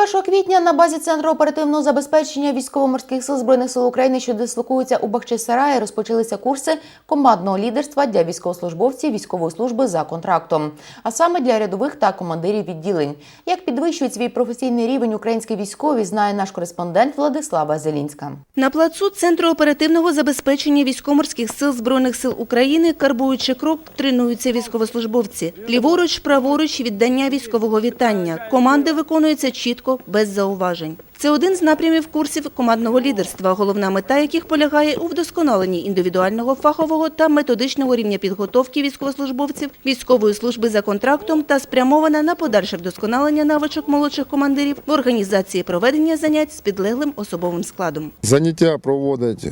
1 квітня на базі Центру оперативного забезпечення військово-морських сил Збройних сил України, що дислокуються у Бахчисараї, розпочалися курси командного лідерства для військовослужбовців військової служби за контрактом, а саме для рядових та командирів відділень. Як підвищують свій професійний рівень українські військові, знає наш кореспондент Владислава Зелінська. На плацу Центру оперативного забезпечення військоморських сил Збройних сил України, карбуючи крок, тренуються військовослужбовці. Ліворуч, праворуч, віддання військового вітання. Команди виконуються чітко, без зауважень. Це один з напрямів курсів командного лідерства, головна мета яких полягає у вдосконаленні індивідуального фахового та методичного рівня підготовки військовослужбовців військової служби за контрактом та спрямована на подальше вдосконалення навичок молодших командирів в організації проведення занять з підлеглим особовим складом. Заняття проводить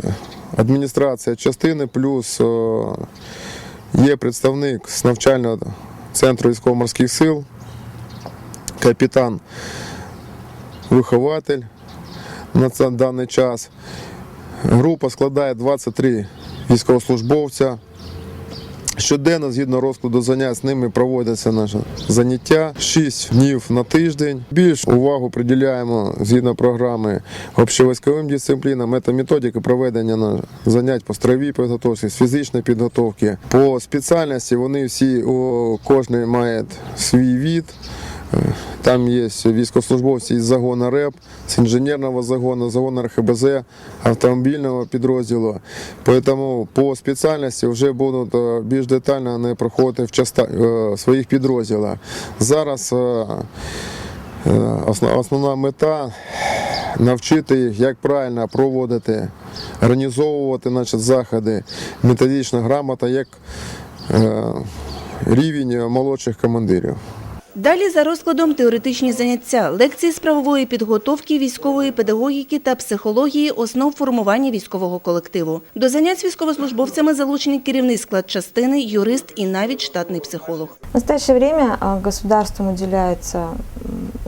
адміністрація частини, плюс е, є представник з навчального центру військово-морських сил, капітан, вихователь на даний час. Група складає 23 військовослужбовця. Щоденно, згідно розкладу занять, з ними проводяться наші заняття 6 днів на тиждень. Більш увагу приділяємо згідно програми общовійськовим дисциплінам. Це методики проведення на занять по строєвій підготовці, з фізичної підготовки. По спеціальності вони всі, о, кожен має свій від. Там є військовослужбовці із загону РЕП, з інженерного загону, загону РХБЗ, автомобільного підрозділу. Тому по спеціальності вже будуть е, більш детально вони проходити в часта, е, своїх підрозділах. Зараз е, основна мета навчити їх, як правильно проводити, організовувати значить, заходи, методична грамота, як рівень молодших командирів. Далі за розкладом теоретичні заняття, лекції з правової підготовки, військової педагогіки та психології основ формування військового колективу. До занять з військовослужбовцями залучені керівний склад частини, юрист і навіть штатний психолог. В настоящее время государством уделяется,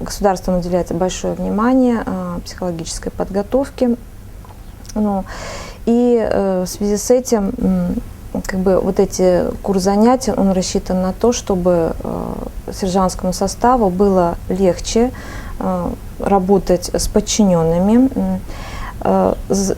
государством уделяется большое внимание психологической подготовке. Ну, и э, в связи с этим как бы вот эти курс занятий, он рассчитан на то, чтобы э, сержантскому составу было легче э, работать с подчиненными. М, э, з-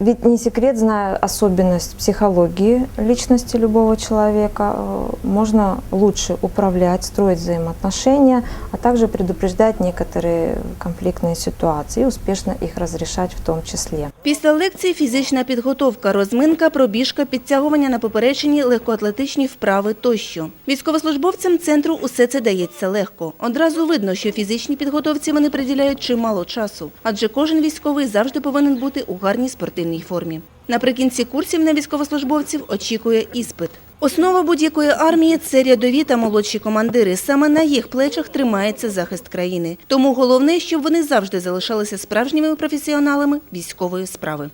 Ведь не секрет, зная особенность психологии личности любого человека, э, можно лучше управлять, строить взаимоотношения, а также предупреждать некоторые конфликтные ситуации и успешно их разрешать в том числе. Після лекції фізична підготовка, розминка, пробіжка, підтягування на поперечині, легкоатлетичні вправи тощо. Військовослужбовцям центру усе це дається легко. Одразу видно, що фізичній підготовці вони приділяють чимало часу, адже кожен військовий завжди повинен бути у гарній спортивній формі. Наприкінці курсів на військовослужбовців очікує іспит. Основа будь-якої армії це рядові та молодші командири. Саме на їх плечах тримається захист країни. Тому головне, щоб вони завжди залишалися справжніми професіоналами військової справи.